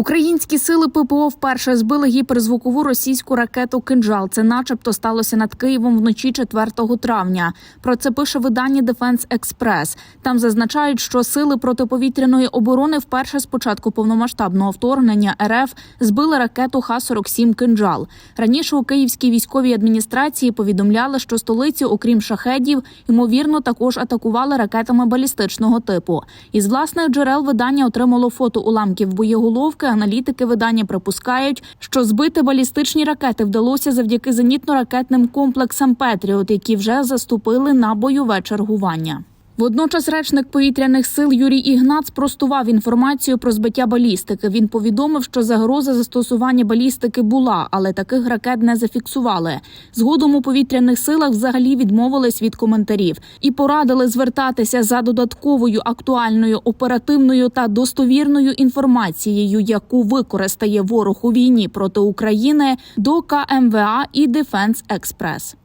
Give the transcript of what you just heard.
Українські сили ППО вперше збили гіперзвукову російську ракету Кинджал. Це, начебто, сталося над Києвом вночі 4 травня. Про це пише видання Дефенс Експрес. Там зазначають, що сили протиповітряної оборони вперше з початку повномасштабного вторгнення РФ збили ракету Х-47 Кинджал. Раніше у київській військовій адміністрації повідомляли, що столицю, окрім шахедів, ймовірно, також атакували ракетами балістичного типу. Із власних джерел видання отримало фото уламків боєголовки. Аналітики видання припускають, що збити балістичні ракети вдалося завдяки зенітно-ракетним комплексам Петріот, які вже заступили на бойове чергування. Водночас речник повітряних сил Юрій Ігнат спростував інформацію про збиття балістики. Він повідомив, що загроза застосування балістики була, але таких ракет не зафіксували. Згодом у повітряних силах взагалі відмовились від коментарів і порадили звертатися за додатковою актуальною оперативною та достовірною інформацією, яку використає ворог у війні проти України до КМВА і Дефенс Експрес.